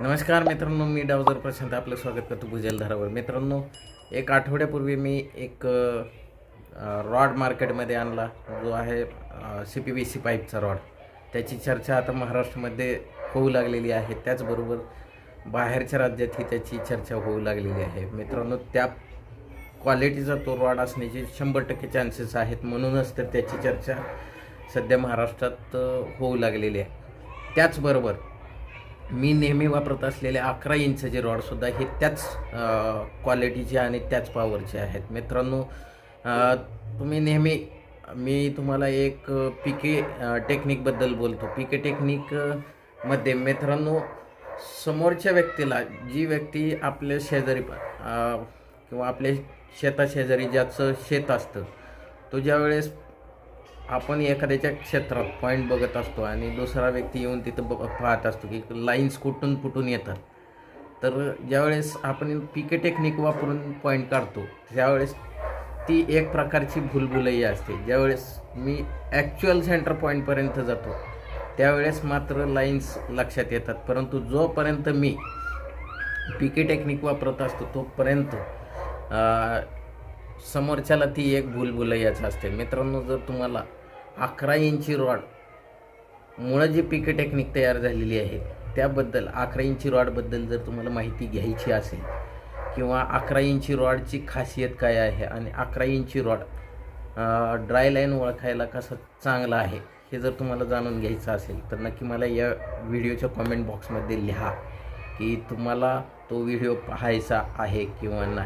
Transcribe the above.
नमस्कार मित्रांनो मी डावजर प्रशांत आपलं स्वागत करतो भुजलधारावर मित्रांनो एक आठवड्यापूर्वी मी एक रॉड मार्केटमध्ये आणला जो आहे सी पी बी सी पाईपचा रॉड. त्याची चर्चा आता महाराष्ट्रामध्ये होऊ लागलेली आहे. त्याचबरोबर बाहेरच्या राज्यातही त्याची चर्चा होऊ लागलेली आहे. मित्रांनो त्या क्वालिटीचा तो रॉड असण्याचे शंभर टक्के चान्सेस आहेत. म्हणूनच तर त्याची चर्चा सध्या महाराष्ट्रात होऊ लागलेली आहे. त्याचबरोबर मी नेहमी वापरत असलेले अकरा इंचचे रॉडसुद्धा हे त्याच क्वालिटीचे आणि त्याच पॉवरचे आहेत. मित्रांनो तुम्ही नेहमी मी तुम्हाला एक पी के टेक्निकबद्दल बोलतो. पी के मित्रांनो समोरच्या व्यक्तीला जी व्यक्ती आपल्या शेजारी किंवा आपल्या शेताशेजारी ज्याचं शेत असतं तो ज्यावेळेस आपण एखाद्याच्या क्षेत्रात पॉईंट बघत असतो आणि दुसरा व्यक्ती येऊन तिथं ब पाहत असतो की लाईन्स कुठून कुठून येतात. तर ज्यावेळेस आपण पी के टेक्निक वापरून पॉईंट काढतो त्यावेळेस ती एक प्रकारची भुलभुलई असते. ज्यावेळेस मी ॲक्च्युअल सेंटर पॉईंटपर्यंत जातो त्यावेळेस मात्र लाईन्स लक्षात येतात. परंतु जोपर्यंत मी पी के टेक्निक वापरत असतो तोपर्यंत समोरच्याला ती एक भूलभुलैयाच असते मित्रांनो जर तुम्हाला अकरा इंची रॉड मुळं जी पी के टेक्निक तयार झालेली आहे त्याबद्दल अकरा इंची रॉडबद्दल जर तुम्हाला माहिती घ्यायची असेल किंवा अकरा इंची रॉडची खासियत काय आहे आणि अकरा इंची रॉड ड्राय लाईन ओळखायला कसं चांगला आहे हे जर तुम्हाला जाणून घ्यायचं असेल तर नक्की मला या व्हिडिओच्या कॉमेंट बॉक्समध्ये लिहा की तुम्हाला तो व्हिडिओ पाहायचा आहे किंवा नाही.